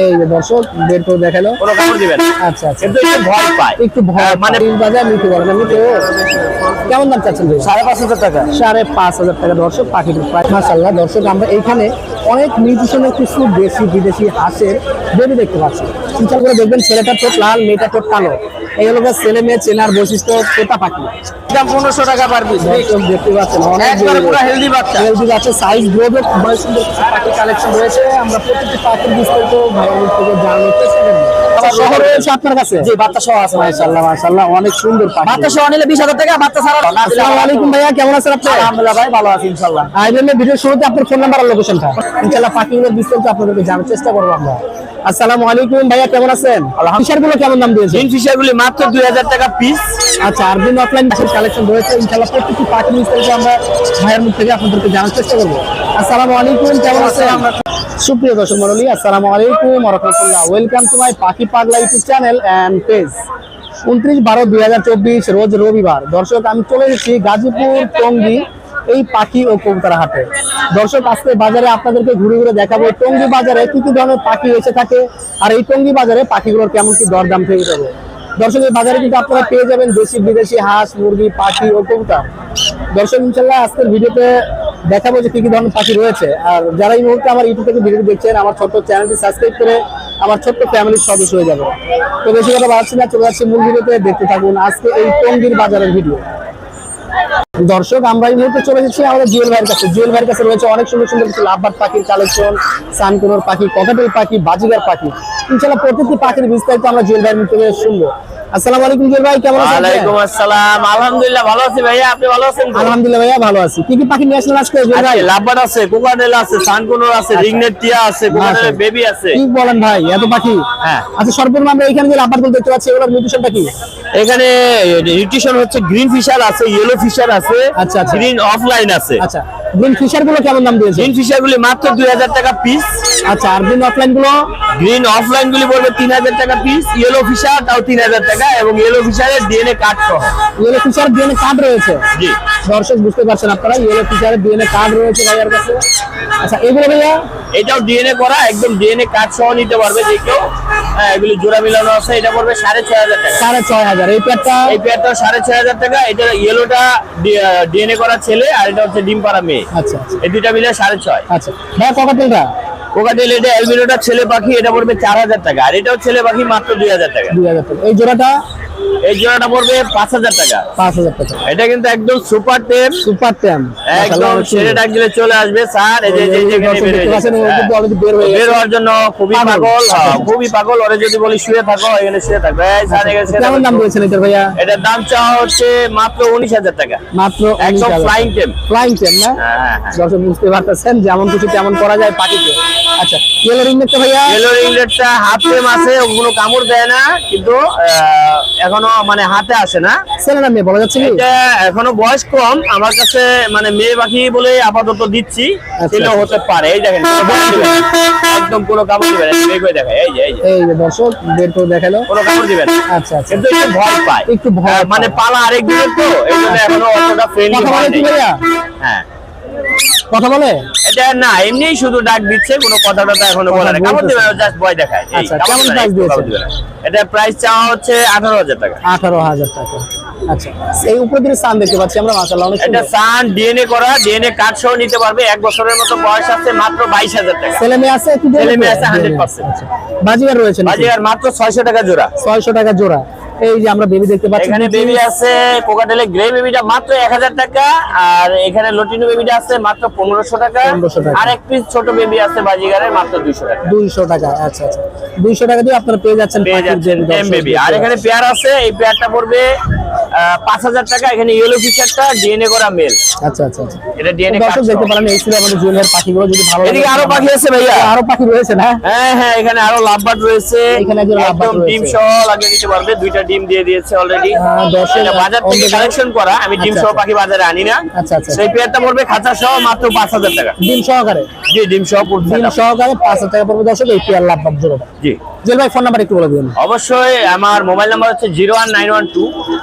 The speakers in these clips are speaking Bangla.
এই যে দর্শক বের করে দেখাল। কোনো কাপড় দিবেন আচ্ছা আচ্ছা। কিন্তু একটু ভয় পায় একটু ভয় হ্যাঁ, মানে বাজার নিতে পারেন আমি তো কেমন দাম চাচ্ছেন ভাই? সাড়ে পাঁচ হাজার টাকা। সাড়ে পাঁচ হাজার টাকা দর্শক পাখি মাসাল্লাহ দর্শক আমরা এইখানে অনেক নিউট্রিশনের কিছু দেশি বিদেশি হাঁসের বেবি দেখতে পাচ্ছি। চিন্তা করে দেখবেন ছেলেটা ঠোঁট লাল মেয়েটা ঠোঁট কালো। এই হলো ছেলে মেয়ে চেনার বৈশিষ্ট্য তোতা পাখি? দাম পনেরোশো টাকা পার পিস দেখতে পাচ্ছেন অনেক পুরো হেলদি বাচ্চা। হেলদি আছে সাইজ গ্রোথ কিছু পাখির কালেকশন রয়েছে। আমরা প্রত্যেকটি পাখির বিস্তারিত ভাইয়ের থেকে জানার চেষ্টা করব। আচ্ছা, আপনার কাছে? জি বাচ্চা সহ আছে মাশাআল্লাহ মাশাআল্লাহ অনেক সুন্দর পাখি। বাচ্চা সহ নিলে টাকা বাচ্চা ছাড়া আসসালামু আলাইকুম ভাইয়া কেমন আছেন আপনি? আলহামদুলিল্লাহ ভাই ভালো আছি ইনশাল্লাহ ভিডিও শুরুতে আপনার ফোন নাম্বার আর লোকেশনটা ইনশাআল্লাহ পাখিগুলোর বিস্তারিত আপনাদেরকে জানার চেষ্টা করব আমরা। আসসালামু আলাইকুম ভাইয়া কেমন আছেন? ফিশারগুলো কেমন দাম দিয়েছে গ্রিন ফিশার গুলি মাত্র দুই হাজার টাকা পিস আচ্ছা আরবিন অফলাইন কালেকশন রয়েছে ইনশাআল্লাহ প্রত্যেকটি পাখি বিস্তারিত আমরা। ভাইয়ের মুখ থেকে আপনাদেরকে জানার চেষ্টা করব। আসসালামু আলাইকুম কেমন আছেন? সুপ্রিয় দর্শক মন্ডলী আসসালামু আলাইকুম রহমতুল্লাহ। ওয়েলকাম টু মাই পাখি পাগলা ইউটিউব চ্যানেল অ্যান্ড পেজ উনত্রিশ বারো দুই রোজ রবিবার। দর্শক আমি চলে এসেছি গাজীপুর টঙ্গী। এই পাখি ও কবুতর হাটে। দর্শক, আজকে বাজারে আপনাদেরকে ঘুরে ঘুরে দেখাবো টঙ্গী বাজারে কি কি ধরনের পাখি এসে থাকে আর এই টঙ্গী বাজারে পাখিগুলোর কেমন কি দরদাম থেকে যাবে। দর্শক, এই বাজারে কিন্তু আপনারা পেয়ে যাবেন দেশি, বিদেশি হাঁস, মুরগি, পাখি ও কবুতর। দর্শক ইনশাল্লাহ আজকের ভিডিওতে দেখাবো যে কি কি ধরনের পাখি রয়েছে। আর যারা এই মুহূর্তে আমার ইউটিউব থেকে ভিডিও দেখছেন, আমার ছোট্ট চ্যানেলটি সাবস্ক্রাইব করে আমার ছোট্ট ফ্যামিলির সদস্য হয়ে যাবে। তো বেশি কথা বাড়ছি না, চলে যাচ্ছে মূল ভিডিওতে। দেখতে থাকুন আজকে এই টঙ্গীর বাজারের ভিডিও। দর্শক, আমরা এই মুহূর্তে চলে এসেছি আমাদের জুয়েল ভাইয়ের কাছে। জুয়েল ভাইয়ের কাছে রয়েছে অনেক সুন্দর সুন্দর কিছু লাভবার পাখির কালেকশন সানকুনোর পাখি ককাটেল পাখি, বাজিগার পাখি। ইনশাল্লাহ প্রতিটি পাখির বিস্তারিত আমরা জুয়েল ভাইয়ের থেকে শুনব। আসসালামু আলাইকুম জুয়েল ভাই কেমন আছেন? ওয়ালাইকুম আসসালাম। আলহামদুলিল্লাহ ভালো আছি ভাইয়া। আপনি ভালো আছেন তো? আলহামদুলিল্লাহ ভাইয়া ভালো আছি। কি কি পাখি নিয়ে আসলেন আজকে জুয়েল ভাই? লাভবার্ড আছে আছে সানকুনোর আছে রিংনেট টিয়া আছে আচ্ছা। বেবি আছে। কি বলেন ভাই এত পাখি? হ্যাঁ। আচ্ছা সর্বপ্রথম আমরা এখানে যে লাভবার দেখতে পাচ্ছি এগুলোর নিউট্রিশনটা কি? এখানে নিউট্রিশন হচ্ছে গ্রিন ফিশার আছে ইয়েলো ফিশার আছে আচ্ছা, আচ্ছা। গ্রিন অফলাইন আছে। আচ্ছা। গ্রিন ফিশারগুলো কেমন দাম দিয়েছে? গ্রিন ফিশার গুলি মাত্র দুই হাজার টাকা পিস আচ্ছা আর গ্রিন অফলাইনগুলো? গ্রিন অফলাইন গুলি পড়বে তিন হাজার টাকা পিস ইয়েলো ফিশার তাও তিন হাজার টাকা এবং ইয়েলো ফিশারের ডিএনএ কার্ড সহ। ইয়েলো ফিশার ডিএনএ কার্ড রয়েছে? জি। দর্শক বুঝতে পারছেন আপনারা ইয়েলো ফিশারের ডিএনএ কার্ড রয়েছে ভাইয়ার কাছে। আচ্ছা এগুলো ভাইয়া? এটাও ডিএনএ করা একদম ডিএনএ কার্ড সহ নিতে পারবে যে কেউ। হ্যাঁ এগুলি জোড়া মিলানো আছে এটা পড়বে সাড়ে ছয় হাজার টাকা। সাড়ে ছয় হাজার। এই প্যাকটা এই পেয়ারটা সাড়ে ছয় হাজার টাকা এটা ইয়েলোটা ডিএনএ করা ছেলে আর এটা হচ্ছে ডিম পাড়া মেয়ে। আচ্ছা আচ্ছা। এই দুইটা মিলে সাড়ে ছয়। আচ্ছা। ভাইয়া ককাটেলটা কোকাটেল এটা অ্যালবিনোটা ছেলে পাখি এটা পড়বে চার হাজার টাকা। আর এটাও ছেলে পাখি মাত্র দুই হাজার টাকা। দুই হাজার টাকা। এই জোড়াটা এই জোড়াটা পড়বে পাঁচ হাজার টাকা। পাঁচ হাজার টাকা। এটা কিন্তু একদম সুপার টেম। সুপার ট্যাম একদম ছেড়ে ডাক দিলে চলে আসবে স্যার। এই যে যে বের হয়ে যাচ্ছে। বের হয়ে বের গেছে। হওয়ার জন্য খুবই পাগল। পাগল হ্যাঁ, খুবই পাগল। ওরে যদি বলি শুয়ে থাকো এখানে শুয়ে থাকবে। স্যার কেমন দাম থাকো। দিয়েছেন এটা ভাইয়া? এটার দাম চাওয়া হচ্ছে মাত্র উনিশ হাজার টাকা। মাত্র একদম ফ্লাইং tame। Flying tame. না? হ্যাঁ হ্যাঁ দর্শক বুঝতে পারতেছেন যেমন কিছু তেমন করা যায় পাখিকে আচ্ছা ইয়েলো রিং দেখতে ভাইয়া? ইয়েলো রিংলেটটা হাফ আছে কোনো কামড় দেয় না কিন্তু এখনও মানে হাতে আসে না। ছেলে না মেয়ে বলা যাচ্ছে কি? এটা এখনও বয়স কম আমার কাছে মানে মেয়ে পাখি বলে আপাতত দিচ্ছি আচ্ছা। ছেলেও হতে পারে এই দেখেন না। একদম কোনো কামড় দিবে না বের করে দেখায় এই যে এই যে। এই দর্শক বের করে দেখাল। কোনো কামড় দিবে না। আচ্ছা আচ্ছা। কিন্তু একটু ভয় পায়। একটু ভয় হ্যাঁ, মানে পালা আরেক দিনের তো এই জন্য এখনও অতটা ফ্রেন্ডলি বলে ভাইয়া? হ্যাঁ। কথা বলে? এটা না এমনি শুধু ডাক দিচ্ছে কোনো কথা টথা এখনও বলে না। কামড় দিবে জাস্ট ভয় দেখায়। আচ্ছা, কেমন একটু দিয়েছে? এটা প্রাইস চাওয়া হচ্ছে আঠারো হাজার টাকা। আঠারো হাজার টাকা। আচ্ছা এই উপরে দিকে স্থান দেখতে পাচ্ছি আমরা মাসাল্লাহ অনেক এটা সান ডিএনএ করা ডিএনএ কার্ড সহ নিতে পারবে এক বছরের মতো বয়স আছে মাত্র বাইশ হাজার টাকা। ছেলে মেয়ে আছে ছেলে মেয়ে আছে 100% আচ্ছা। বাজিগার রয়েছে? বাজিগার মাত্র ছয়শো টাকা জোড়া। ছয়শো টাকা জোড়া। এই যে আমরা বেবি দেখতে পাচ্ছি এখানে বেবি আছে কোকাটেলে গ্রে বেবিটা মাত্র এক হাজার টাকা আর এখানে লটিনো বেবিটা আছে মাত্র পনেরোশো টাকা 1500 টাকা। আর এক পিস ছোট বেবি আছে বাজিগারের মাত্র দুইশো টাকা। দুইশো টাকা আচ্ছা আচ্ছা। দুইশো টাকা দিয়ে আপনারা পেয়ে যাচ্ছেন পাখির বেবি আর এখানে পেয়ার আছে এই পেয়ারটা পড়বে পাঁচ হাজার টাকা এখানে ইয়েলো ফিচারটা ডিএনএ করা মেল আচ্ছা আচ্ছা আচ্ছা। এটা ডিএনএ দর্শক দেখতে পারেন এই ছিল আমাদের জুয়েলার পাখিগুলো যদি ভালো এদিকে আরও পাখি আছে ভাইয়া। আরও পাখি রয়েছে না? হ্যাঁ হ্যাঁ এখানে আরও লাভবার্ড রয়েছে এখানে একজন lovebird একদম ডিম সহ লাগিয়ে দিতে পারবে দুইটা ডিম দিয়ে দিয়েছে অলরেডি বাজার থেকে কালেকশন করা। আমি ডিম আচ্ছা, সহ আচ্ছা। পাখি বাজারে আনি না। আচ্ছা। সেই পেয়ারটা পড়বে খাঁচা সহ মাত্র পাঁচ হাজার টাকা। ডিম সহকারে? জি ডিম সহ ডিম সহকারে পাঁচ হাজার টাকা পড়বে দর্শক এই পেয়ার লাভ জোড়াটা জি। জুয়েল ভাই ফোন নাম্বার একটু বলে দিন অবশ্যই আমার মোবাইল নাম্বার হচ্ছে zero one nine one two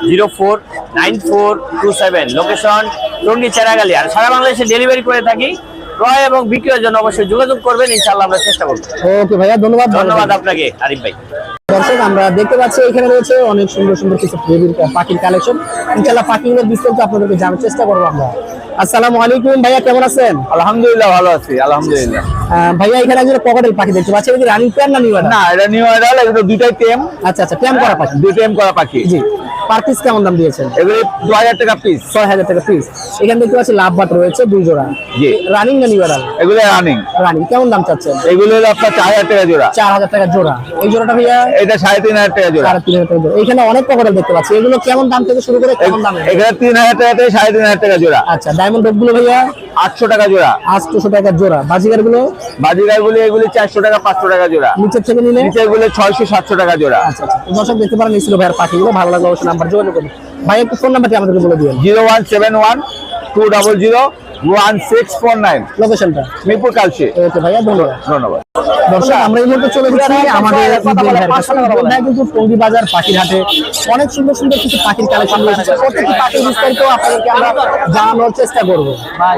zero four nine four two seven. Location Tongi Cheragali. আর সারা বাংলাদেশে ডেলিভারি করে থাকি। ক্রয় এবং বিক্রয়ের জন্য অবশ্যই যোগাযোগ করবেন। ইনশাআল্লাহ আমরা চেষ্টা করব। ওকে ভাইয়া ধন্যবাদ। ধন্যবাদ আপনাকে আরিফ ভাই। দর্শক আমরা দেখতে পাচ্ছি এখানে রয়েছে অনেক সুন্দর সুন্দর কিছু পাখির কালেকশন ইনশাল্লাহ পাখিগুলোর বিস্তারিত আপনাদেরকে জানার চেষ্টা করব আমরা। আসসালাম আলাইকুম ভাইয়া কেমন আছেন? আলহামদুলিল্লাহ ভালো আছি আলহামদুলিল্লাহ। ভাইয়া এখানে একজন পকেটের পাখি দেখতে পাচ্ছি। রানিং প্যান না নিউ না এটা নিউ আইডাল এটা দুইটাই টেম আচ্ছা আচ্ছা টেম করা পাখি। দুই টেম করা পাখি। জি। পার পিস কেমন দাম দিয়েছেন? এগুলো দু হাজার টাকা পিস ছয় হাজার টাকা পিস এখানে দেখতে পাচ্ছি লাভ বাট রয়েছে দুই জোড়া। জি। রানিং না নিউ এগুলো রানিং রানিং কেমন দাম চাচ্ছেন? এগুলো আপনার চার হাজার টাকা জোড়া। চার হাজার টাকা জোড়া। এই জোড়াটা ভাইয়া? এটা সাড়ে তিন হাজার টাকা জোড়া। সাড়ে তিন হাজার টাকা জোড়া। এখানে অনেক দেখতে পাচ্ছি। এগুলো কেমন দাম থেকে শুরু করে কেমন দাম? এখানে তিন হাজার টাকা থেকে সাড়ে তিন হাজার টাকা জোড়া। আচ্ছা ডায়মন্ডগুলো ভাইয়া? আটশো টাকা জোড়া। আটশোশো টাকা জোড়া। বাজিগারগুলো বাজিগার গুলি এগুলি চারশো টাকা পাঁচশো টাকা জোড়া। নিচের থেকে নিলে? নিচে গুলো ছয়শো সাতশো টাকা জোড়া। আচ্ছা আচ্ছা। দর্শক দেখতে পারেন ইসলো ভাইয়ের পাখিগুলো। ভালো লাগল অবশ্যই নাম্বার যোগাযোগ করুন ভাই একটু ফোন নাম্বারটি আমাদেরকে বলে দিবেন। Zero one seven one two double zero one six four nine. লোকেশনটা মিরপুর কালসি ওকে ভাইয়া ধন্যবাদ। ধন্যবাদ। দর্শক আমরা এই মুহূর্তে চলে এসেছি আমাদের ঈদের ভাইয়ের কাছে। ঈদের ভাই কিন্তু টঙ্গী বাজার পাখির হাটে অনেক সুন্দর সুন্দর কিছু পাখির কালেকশন রয়েছে। প্রত্যেকটি পাখির বিস্তারিত আপনাদেরকে আমরা জানানোর চেষ্টা করব। ভাই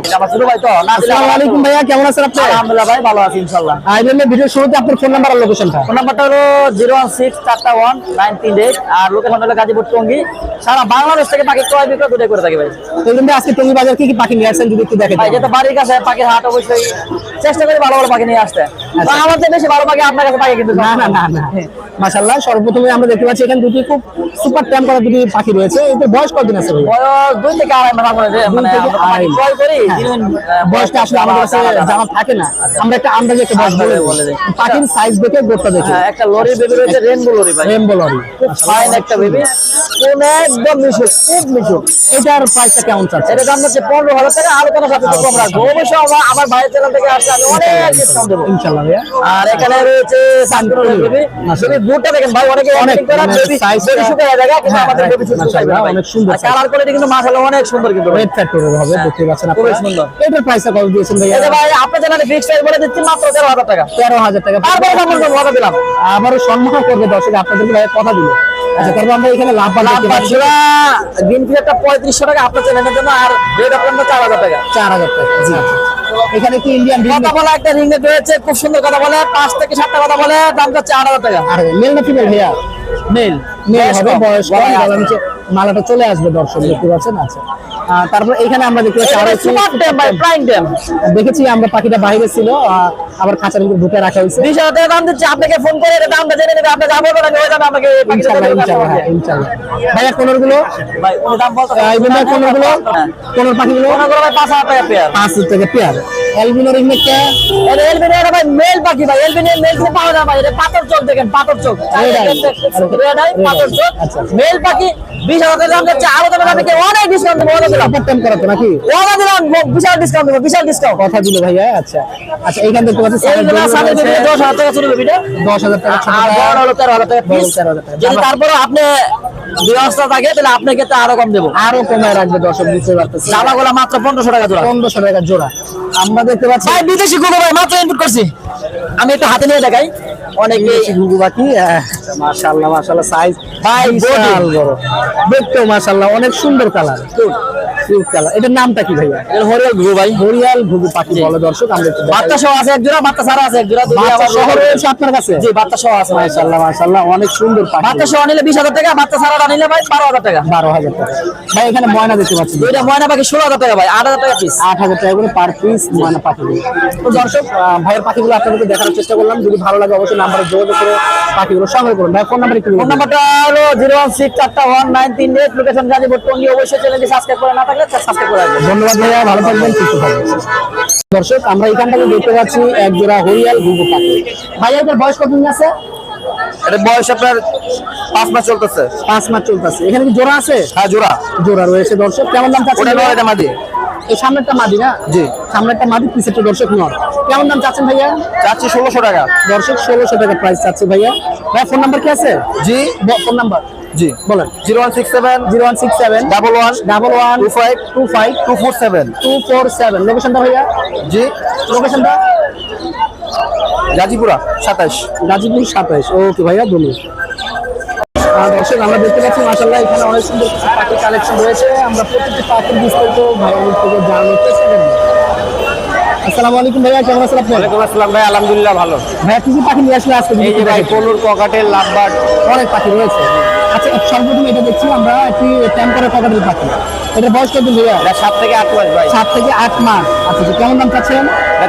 তো। আসসালামু আলাইকুম ভাইয়া কেমন আছেন আপনি? আলহামদুলিল্লাহ ভাই ভালো আছি ইনশাআল্লাহ। আর ভিডিও শুরুতে আপনার ফোন নাম্বার আর লোকেশনটা ফোন নাম্বারটা হলো জিরো ওয়ান সিক্স চারটা ওয়ান নাইন তিন এইট আর লোকেশন হলো গাজীপুর টঙ্গি। সারা বাংলাদেশ থেকে পাখি ক্রয় বিক্রয় দুটাই করে থাকি ভাই। আজকে টঙ্গী বাজার কি কি পাখি নিয়ে আসছেন যদি একটু দেখেন ভাই যেটা বাড়ির কাছে পাখির হাট অবশ্যই চেষ্টা করি ভালো ভালো পাখি নিয়ে আসতে। বেশি ভালো পাখি আপনার কাছে পাখি কিন্তু না না না না। মাশাআল্লাহ সর্বপ্রথমে আমরা দেখতে পাচ্ছি এখানে দুটি খুব সুপার ট্যাম করা দুটি পাখি রয়েছে। এদের বয়স কতদিন আছে বয়স দুই থেকে আড়াই মাস মনে হয়। থেকে আড়াই। বয়সটা আসলে আমাদের কাছে জানা থাকে না। আমরা একটা আন্দাজে একটা বয়স বলে। পাখির সাইজ দেখে গোটটা দেখি। হ্যাঁ, একটা লরি বেবি রয়েছে রেনবো লরি লরি। ফাইন একটা বেবি কোন একদম মিশুক খুব মিশুক। এটার প্রাইসটা কেমন চাচ্ছে এটা দাম হচ্ছে পনেরো হাজার টাকা আলোচনা সাথে কম রাখব। অবশ্যই আমার ভাইয়ের চ্যানেল থেকে আসলে অনেক ডিসকাউন্ট দেবো। ইনশাআল্লাহ ভাইয়া আর এখানে রয়েছে সানকুনের বেবি বেবি বুটটা দেখেন ভাই অনেকে অনেক, অনেক করা বেবি size বেবি টা- শুকায় জায়গা কিন্তু আমাদের বেবি শুকায় মাশাআল্লাহ, ভাই। অনেক সুন্দর কালার কোয়ালিটি কিন্তু মাশাআল্লাহ অনেক সুন্দর কিন্তু রেড ফ্যাক্টরি হবে দেখতে পাচ্ছেন খুবই সুন্দর। এটার প্রাইসটা কত দিয়েছেন ভাইয়া? এই ভাই আপনার চ্যানেলে ফিক্স প্রাইস বলে দিচ্ছি মাত্র তেরো হাজার টাকা। তারপরে সম্মান করব কথা দিলাম। আবারও সম্মান করবে দর্শক আপনাদেরকে ভাইয়া কথা দিল আচ্ছা তারপর আমরা এখানে লাভ দেখতে পাচ্ছি। গ্রিন টাকা আপনার চ্যানেলের জন্য আর রেড আপনার চার হাজার টাকা। চার হাজার টাকা জি। এখানে কি ইন্ডিয়ান কথা বলা একটা রিংনেট রয়েছে খুব সুন্দর কথা বলে পাঁচ থেকে সাতটা কথা বলে দাম যাচ্ছে আট হাজার টাকা। আর মেল না ফিমেল ভাইয়া? মেল মেল হবে বয়স। মালাটা চলে আসবে দর্শক দেখতে পাচ্ছেন? আচ্ছা। তারপর এখানে আমরা দেখতে পাচ্ছি দেখেছি আমরা পাখিটা বাইরে ছিল আবার খাঁচার ভিতরে ঢুকে রাখা হয়েছে। দাম দিচ্ছে আপনাকে ফোন করে এটা দামটা জেনে নেবে আপনি যাব না যাবে আপনাকে এই পাখিটা ইনশাল্লাহ দেবে, ইনশাল্লাহ ইনশাল্লাহ। ভাইয়া কোনোরগুলো ভাই উনি দাম বলতে? আইবিনের কোনোরগুলো কোনোর পাখিগুলো? কোন করে ভাই পাঁচ হাজার টাকা পেয়ার পাঁচ হাজার টাকা পেয়ার অ্যালবিনোর ইগনেটটা এটা এলবিনে এটা ভাই মেল পাখি ভাই এলবিনে মেল থেকে পাওয়া যায় ভাই এটা পাথর চোখ দেখেন পাথর চোখ। পাথর চোখ। আচ্ছা। মেল পাখি বিশ হাজার টাকা দাম যাচ্ছে আরও দামে আপনাকে অনেক ডিসকাউন্ট দেবো অনেক দিলাম সুপার টাইম নাকি? অনেক দিলাম বিশাল ডিসকাউন্ট দেবো বিশাল ডিসকাউন্ট কথা দিল ভাইয়া আচ্ছা। আচ্ছা এইখান দেখতে পাচ্ছি এইগুলো দশ হাজার টাকা ছোট বেবিটা দশ হাজার টাকা আর বড় হলো তেরো হাজার টাকা পিস তেরো হাজার টাকা। যদি তারপরে আপনি ব্যবস্থা থাকে তাহলে আপনাকে তো আরও কম দেবো। আরও কমায় রাখবে দর্শক বুঝতে পারতেছি জামাগুলো মাত্র পনেরোশো টাকা জোড়া। পনেরোশো টাকা জোড়া। আমরা দেখতে পাচ্ছি ভাই বিদেশি গুলো ভাই মাত্র ইনপুট করছি। আমি একটু হাতে নিয়ে দেখাই। অনেকে বিদেশি ঘুঘু পাখি মাশাআল্লাহ মাশাআল্লাহ সাইজ ভাই, বিশাল বড়। দেখতেও মাশাআল্লাহ অনেক সুন্দর কালার কিউট কালার এটার নামটা কি ভাইয়া? হরিয়াল ঘুঘু ভাই। হরিয়াল ঘুঘু পাখি বলে দর্শক আমরা একটু বাচ্চা সহ আছে এক জোড়া বাচ্চা ছাড়া আছে এক জোড়া। দুটোই বাচ্চা সহ রয়েছে আপনার কাছে? জি বাচ্চা সহ আছে। ভাই মাশাআল্লাহ মাশাআল্লাহ অনেক সুন্দর পাখি। বাচ্চা সহ নিলে টাকা বাচ্চা ছাড়া নিলে ভাই বারো হাজার টাকা। বারো হাজার টাকা। ভাই এখানে ময়না দেখতে পাচ্ছি। দুইটা ময়না পাখি ষোলো হাজার টাকা ভাই আট হাজার টাকা পিস আট হাজার টাকা করে পার পিস ময়না তো দর্শক ভাইয়ের পাখিগুলো আপনাদেরকে দেখানোর চেষ্টা করলাম। যদি ভালো লাগে অবশ্যই নাম্বারে যোগাযোগ করে পাখিগুলো সংগ্রহ করুন। ভাই ফোন নাম্বার একটু ফোন নাম্বারটা হলো জিরো ওয়ান সিক্স চারটা ওয়ান নাইন তিন এইট লোকেশন গাজীপুর টঙ্গি। অবশ্যই চ্যানেলটি সাবস্ক্রাইব করে না থাকলে সাবস্ক্রাইব করে রাখবেন। ধন্যবাদ ভাইয়া ভালো থাকবেন সুস্থ থাকবেন। দর্শক আমরা এখান থেকে দেখতে পাচ্ছি এক জোড়া হরিয়াল ঘুঘু পাখি। ভাইয়া এটার বয়স কতদিন আছে? এটা বয়স আপনার পাঁচ মাস চলতেছে। পাঁচ মাস চলতেছে। এখানে কি জোড়া আছে? হ্যাঁ জোড়া। জোড়া রয়েছে দর্শক। কেমন দাম চাচ্ছেন ভাইয়া? এই সামনেরটা মাদি না? জি। সামনেরটা মাদি পিছেরটা দর্শক নর কেমন দাম চাচ্ছেন ভাইয়া? চাচ্ছি ষোলোশো টাকা। দর্শক ষোলোশো টাকা প্রাইস চাচ্ছে ভাইয়া। ভাই ফোন নাম্বার কি আছে? জি। ফোন নাম্বার জি। বলেন। Zero one six seven. Zero one six seven. Double one. Double one. Two five. Two five. Two four seven. Two four seven. লোকেশনটা ভাইয়া? জি। লোকেশনটা গাজীপুরা সাতাশ গাজীপুর সাতাইশ। ওকে ভাইয়া ধন্যবাদ। দর্শক আমরা দেখতে পাচ্ছি মাসাল্লাহ এখানে অনেক সুন্দর কিছু পাখির কালেকশন রয়েছে। আমরা প্রত্যেকটি পাখির বিস্তারিত ভাইয়ের থেকে জানানোর চেষ্টা করব। আসসালামু আলাইকুম ভাইয়া কেমন আছেন আপনি? ওয়ালাইকুম আসসালাম ভাই আলহামদুলিল্লাহ ভালো। ভাইয়া কি কি পাখি নিয়ে আসলে আজকে এই যে ভাই পলুর ককাটের লাভবার্ড। অনেক পাখি রয়েছে। আচ্ছা সর্বপ্রথম এটা দেখছি আমরা একটি পাখি। এটা বয়স কত ভাইয়া? এটা সাত থেকে আট মাস ভাই। সাত থেকে আট মাস। আচ্ছা আচ্ছা, কেমন দাম চাচ্ছেন?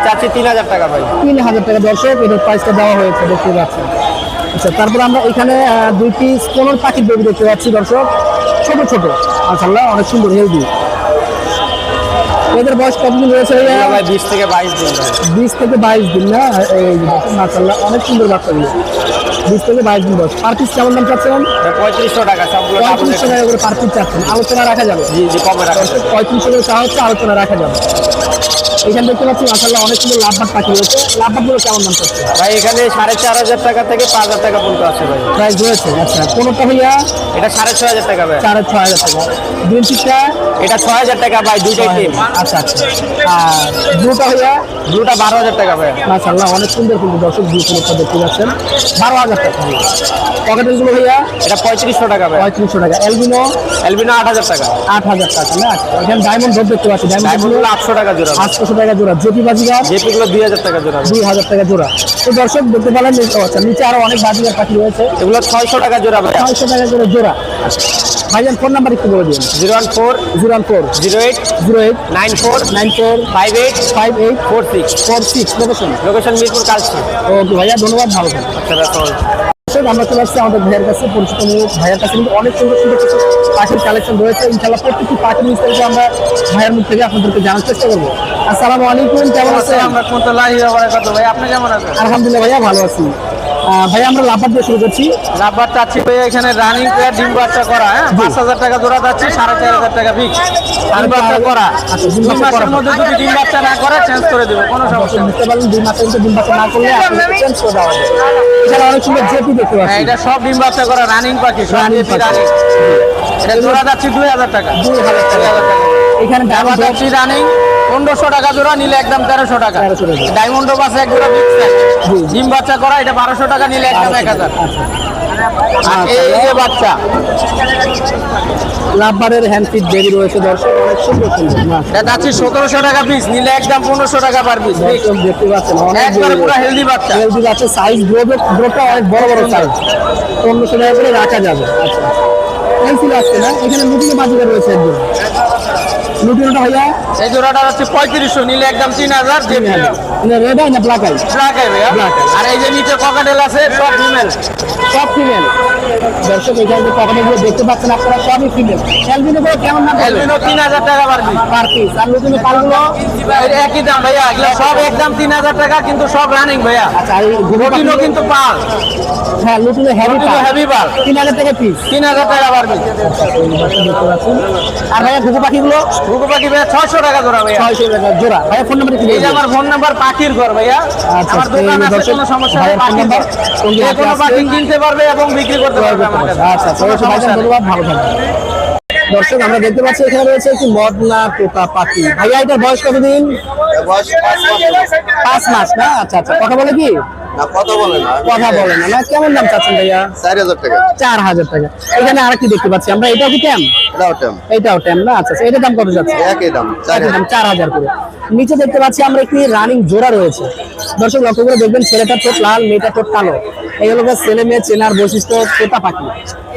চাচ্ছি তিন হাজার টাকা ভাই। তিন হাজার টাকা দর্শক এটার প্রাইসটা দেওয়া হয়েছে দেখতে পাচ্ছেন। আচ্ছা তারপর আমরা এখানে দুইটি দুই পিস কোনোর পাখির বেবি দেখতে পাচ্ছি দর্শক। ছোট ছোট। মাসাল্লাহ অনেক সুন্দর হেলদি। এদের বয়স কতদিন রয়েছে বিশ থেকে বাইশ দিন। বিশ থেকে বাইশ দিন না? এই অনেক সুন্দর বাচ্চাগুলো বিশ থেকে বাইশ দিন বয়স। পার পিস কেমন দাম চাচ্ছেন? পঁয়ত্রিশশো টাকা সবগুলো পঁয়ত্রিশশো টাকা করে পার পিস চাচ্ছেন। আলোচনা রাখা যাবে। জি জি কমে রাখা পঁয়ত্রিশশো টাকা চাওয়া হচ্ছে আলোচনা রাখা যাবে। এখানে দেখতে পাচ্ছি মাশাল্লাহ অনেক সুন্দর লাভবাদ পাখি রয়েছে। লাভবাদগুলো কেমন দাম চাচ্ছে ভাই এখানে সাড়ে চার হাজার টাকা থেকে পাঁচ হাজার টাকা পর্যন্ত আছে ভাই। প্রাইস রয়েছে? আচ্ছা কোনোটা ভাইয়া? এটা সাড়ে ছয় হাজার টাকা ভাই। সাড়ে ছয় হাজার টাকা। গ্রিন চিকটা এটা ছয় হাজার টাকা ভাই দুইটাই টিম আচ্ছা আচ্ছা আর ব্লুটা ভাইয়া দুটা বারো হাজার টাকা ভাই মাশাল্লাহ অনেক সুন্দর কিন্তু দর্শক ব্লু কালারটা দেখতে পাচ্ছেন। বারো হাজার টাকা। পকেটেলগুলো ভাইয়া এটা পঁয়ত্রিশশো টাকা ভাই পঁয়ত্রিশশো টাকা। এলবিনো এলবিনো আট হাজার টাকা। আট হাজার টাকা না? এখানে ডায়মন্ড রোড দেখতে পাচ্ছি। ডায়মন্ড ডায়মন্ডগুলো আটশো টাকা জোড়া। আটশোশো টাকা জোড়া। জেপি বাজিগার। জেপিগুলো দুই হাজার টাকা জোড়া দুই হাজার টাকা জোড়া। তো দর্শক দেখতে পেলেন আচ্ছা নিচে আরও অনেক বাজিগার পাখি রয়েছে। এগুলো ছয়শো টাকা জোড়া ভাই ছয়শো টাকা করে জোড়া। ভাইজান ফোন নাম্বার একটু বলে দিন zero one four zero one four zero eight zero eight nine four nine four five eight five eight four six four six location location Mirpur Kalshi okay ভাইয়া ধন্যবাদ ভালো থাকবেন। আচ্ছা আমরা চলে আসছি আমাদের ভাইয়ের কাছে পরিচিত ভাইয়ের কাছে কিন্তু অনেক সুন্দর সুন্দর কিছু পাখির কালেকশন রয়েছে। ইনশাল্লাহ প্রত্যেকটি পাখি বিস্তারিত আমরা ভাইয়ের মুখ থেকে আপনাদেরকে জানার চেষ্টা করব। আসসালামু আলাইকুম কেমন আছেন? ভাই আপনি কেমন আছেন? আলহামদুলিল্লাহ ভাইয়া ভালো আছি। ভাইয়া আমরা লাভার দিয়ে শুরু করছি। রাব্বার চাচ্ছি ভাই এখানে রানিং প্লেয়ার ডিম বাচ্চা করা হ্যাঁ? পাঁচ হাজার টাকা জোড়া যাচ্ছে সাড়ে চার হাজার টাকা ফিক্স ডিম বাচ্চা করা। আচ্ছা, ডিম তিন বাচ্চা মাসের মধ্যে যদি ডিম বাচ্চা না করে চেঞ্জ করে দেবো কোনো সমস্যা নেই। বুঝতে পারলেন দুই মাসের মধ্যে ডিম বাচ্চা না করলে চেঞ্জ করে দেওয়া হবে। এখানে অনেক সুন্দর জেপি দেখতে হ্যাঁ পাচ্ছি। এটা সব ডিম বাচ্চা করা রানিং পাখি দেশি পাখি। এটা জোড়া যাচ্ছে দুই হাজার টাকা। দুই হাজার টাকা। এখানে যাচ্ছি রানিং পনেরোশো টাকা জোড়া নিলে একদম তেরোশো টাকা। 1300 টাকা। ডায়মন্ড আছে এক জোড়া। ডিম বাচ্চা করা এটা বারোশো টাকা নিলে একদম এক হাজার। আচ্ছা। এই যে বাচ্চা। লাভবারের হ্যান্ডফিট বেবি রয়েছে দর্শক অনেক সুন্দর এটা যাচ্ছে সতেরোশো টাকা পিস নিলে একদম পনেরোশো টাকা পার পিস দেখতে পাচ্ছেন অনেক পুরো হেলদি বাচ্চা। হেলদি আছে সাইজ গ্রোথ গ্রোথটা অনেক বড় বড় সাইজ পনেরোশো টাকা করে রাখা যাবে। আচ্ছা। না? এখানে লুটিনো বাজিকার রয়েছে Thank you. লুটিনোটা ভাইয়া এই জোড়াটা হচ্ছে পঁয়ত্রিশশো নিলে একদম তিন হাজার রেড আই না ব্ল্যাক আই ব্ল্যাক ভাইয়া। আর এই যে নিচে ককাটেল আছে সব ফিমেল সব ফিমেল দর্শক এখানে দেখতে পাচ্ছেন আপনারা সবই ফিমেল এলবিনো কেমন না? এলবিনো তিন হাজার টাকা পার পিস পার পিস আর লুটিনো পালগুলো? একই দাম ভাইয়া এগুলো সব একদম তিন হাজার টাকা কিন্তু সব রানিং ভাইয়া। আচ্ছা এই লুটিনো কিন্তু পাল। হ্যাঁ লুটিনো হেভি লুটিনো হেভি পাল। তিন হাজার টাকা পিস তিন হাজার টাকা পার পিস দেখতে পাচ্ছেন আর ভাইয়া ঘুঘু পাখিগুলো? ঘুঘু পাখি ভাইয়া ছয়শো টাকা জোড়া ভাইয়া। ছয়শো টাকা জোড়া। ভাইয়া ফোন নাম্বার এই যে আমার ফোন নাম্বার পাখির ঘর ভাইয়া। আচ্ছা, আমার দোকান আছে দর্শক, কোনো সমস্যা নেই যে কোনো পাখি কিনতে পারবে এবং বিক্রি করতে পারবে আমার কাছে আচ্ছা নেই। ধন্যবাদ ভালো থাকবেন। দর্শক আমরা দেখতে পাচ্ছি এখানে রয়েছে একটি মদনা তোতা পাখি। ভাইয়া এটার বয়স কতদিন? পাঁচ মাস না? আচ্ছা আচ্ছা কথা বলে কি? কথা বলে না। কথা বলে না। না কেমন দাম চাচ্ছেন ভাইয়া? চার হাজার টাকা। চার হাজার টাকা। এখানে আর কি দেখতে পাচ্ছি আমরা। এটাও কি ট্যাম এটাও ট্যাম না? আচ্ছা আচ্ছা এটার দাম কত যাচ্ছে? একই দাম চার দাম চার হাজার করে। নিচে দেখতে পাচ্ছি আমরা একটি রানিং জোড়া রয়েছে। দর্শক লক্ষ্য করে দেখবেন ছেলেটার ঠোঁট লাল মেয়েটা ঠোঁট কালো। গিয়ে ছেলে মেয়ে চেনার বৈশিষ্ট্য তোতা পাখি।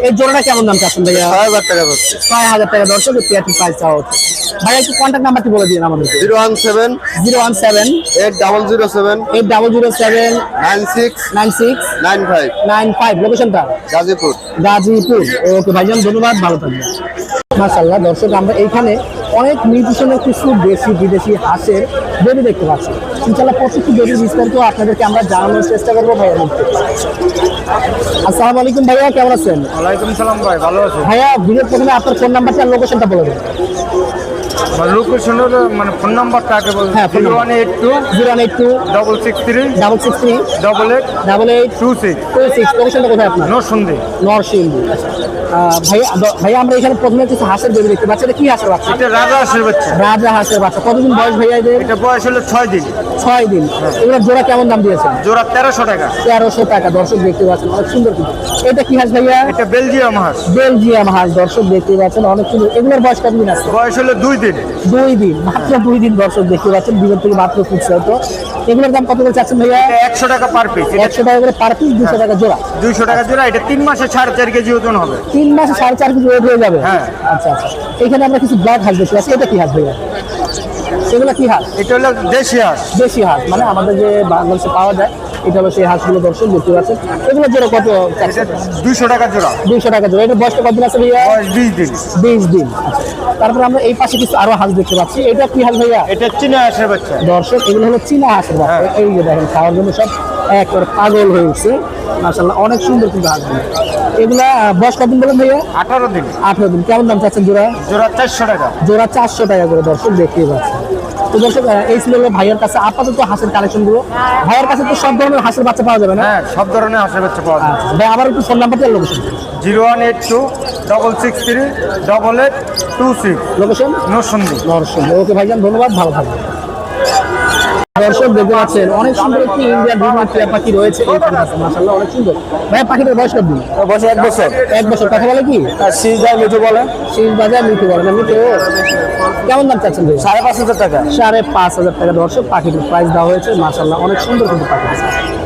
এই জোড়াটা কেমন দাম চাচ্ছেন ভাইয়া? ছয় হাজার টাকা হচ্ছে ছয় হাজার টাকা দর্শক পেয়ারটি প্রাইস চাওয়া হচ্ছে। ভাইয়া একটু কন্ট্যাক্ট নাম্বারটি বলে দিন আমাদেরকে। Zero one seven zero one seven eight double zero seven eight double zero seven nine six nine six nine five. Nine five. লোকেশনটা গাজীপুর। গাজীপুর। ওকে ভাইজান ধন্যবাদ। ভালো থাকবেন। মাশাল্লাহ দর্শক আমরা এইখানে অনেক নির্দিষ্ট কিছু দেশি বিদেশি হাঁসের বেবি দেখতে পাচ্ছি। ইনশাল্লাহ প্রত্যেকটি বেবি বিস্তারিত আপনাদেরকে আমরা জানানোর চেষ্টা করব ভাইয়া আসসালামু আলাইকুম ভাইয়া কেমন আছেন? ওয়ালাইকুম সালাম ভাই ভালো আছেন? ভাইয়া ভিডিও প্রথমে আপনার ফোন নাম্বারটা আর লোকেশনটা বলে মানে ফোন নাম্বারটা আগে বলুন। হ্যাঁ, phone zero one eight two zero eight two double six three double six three double eight double eight two six two six লোকেশনটা কোথায় আপনার? নরসুন্দি নরসিংদী আহ, ভাইয়া দ- ভাইয়া আমরা এখানে প্রথমে কিছু হাঁসের বেবি দেখতে পাচ্ছি। এটা কি হাঁসের বাচ্চা? এটা রাজা বাচ্চা। রাজা হাঁসের বাচ্চা। কতদিন বয়স ভাইয়া এদের? এটা বয়স হলো ছয় দিন। ছয় দিন। এগুলো জোড়া কেমন দাম দিয়েছেন? জোড়া তেরোশো টাকা। তেরোশো টাকা দর্শক দেখতে পাচ্ছেন। অনেক সুন্দর কিন্তু। এটা কি হাঁস ভাইয়া? এটা বেলজিয়াম হাঁস। বেলজিয়াম হাঁস দর্শক দেখতে পাচ্ছেন। অনেক সুন্দর। এগুলোর বয়স কতদিন আছে? বয়স হলো দুই দিন। দিন। দুই দিন মাত্র দুই দিন দর্শক দেখতে পাচ্ছেন বিগত থেকে মাত্র ফুটছে তো এগুলোর দাম কত করে চাচ্ছেন ভাইয়া? একশো টাকা পার পিস একশো টাকা করে পার পিস দুশো টাকা জোড়া। দুইশো টাকা জোড়া এটা তিন মাসে সাড়ে চার কেজি ওজন হবে। তিন মাসে সাড়ে চার কেজি ওয়েট হয়ে যাবে? হ্যাঁ। আচ্ছা আচ্ছা। এখানে আমরা কিছু ব্ল্যাক হাঁস দেখতে পাচ্ছি। এটা কি হাঁস ভাইয়া? এগুলো কি হাঁস? এটা হলো দেশি হাঁস। দেশি হাঁস মানে আমাদের যে বাংলাদেশে পাওয়া যায় এটা হলো সেই হাঁসগুলো দর্শক দেখতে পাচ্ছেন। এগুলো জোড়া কত দুইশো টাকা জোড়া। দুইশো টাকা জোড়া। এটা বয়সটা কতদিন আছে ভাইয়া? বিশ দিন। বিশ দিন। তারপরে আমরা এই পাশে কিছু আরও হাঁস দেখতে পাচ্ছি। এটা কি হাঁস ভাইয়া? এটা চীনা হাঁসের বাচ্চা। দর্শক এগুলো হলো চীনা হাঁসের বাচ্চা। হ্যাঁ। এই যে দেখেন খাওয়ার জন্য সব একবার পাগল হয়েছে মাসাল্লাহ অনেক সুন্দর কিন্তু হাঁসগুলো এগুলা বয়স কতদিন বলেন ভাইয়া? আঠারো দিন। আঠারো দিন। কেমন দাম চাচ্ছেন জোড়া? জোড়া চারশো টাকা। জোড়া চারশো টাকা করে দর্শক দেখতে পাচ্ছেন। তো দর্শক এই ছিল ভাইয়ের কাছে আপাতত হাঁসের ভাইয়ের কাছে তো সব ধরনের হাঁসের বাচ্চা পাওয়া যাবে না? হ্যাঁ সব ধরনের হাঁসের বাচ্চা পাওয়া যায় আচ্ছা, ভাই আবার একটু ফোন নাম্বারটা location zero one eight two double six three double eight two six. Location Narsingdi দর্শক ওকে ভাইজান ধন্যবাদ ভালো থাকবেন। দর্শক দেখতে পাচ্ছেন অনেক সুন্দর একটি ইন্ডিয়ান রিমোট টিয়া পাখি রয়েছে এই মাশাআল্লাহ অনেক সুন্দর। ভাই পাখিটার বয়স কত দিন? বসে এক বছর। এক বছর। কথা বলে কি? সিজার মিঠু বলে। শীষ বাজার মিঠু বলে না মিঠু? কেমন দাম চাচ্ছেন ভাই? সাড়ে পাঁচ হাজার টাকা। সাড়ে পাঁচ হাজার টাকা দর্শক পাখিটির প্রাইস দেওয়া হয়েছে। মাশাআল্লাহ অনেক সুন্দর কিন্তু পাখি আছে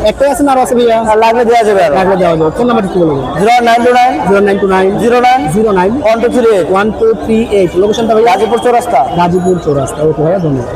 একটাই আছে না আরও আছে ভাইয়া? লাগলে দেওয়া যাবে লাগলে দেওয়া যাবে। ফোন নাম্বার কি বলবেন zero nine two nine. Zero nine two nine. Zero nine. Zero nine. One two three eight. One two three eight. লোকেশনটা ভাইয়া? গাজীপুর চৌরাস্তা। গাজীপুর চৌরাস্তা। ওকে ভাইয়া ধন্যবাদ।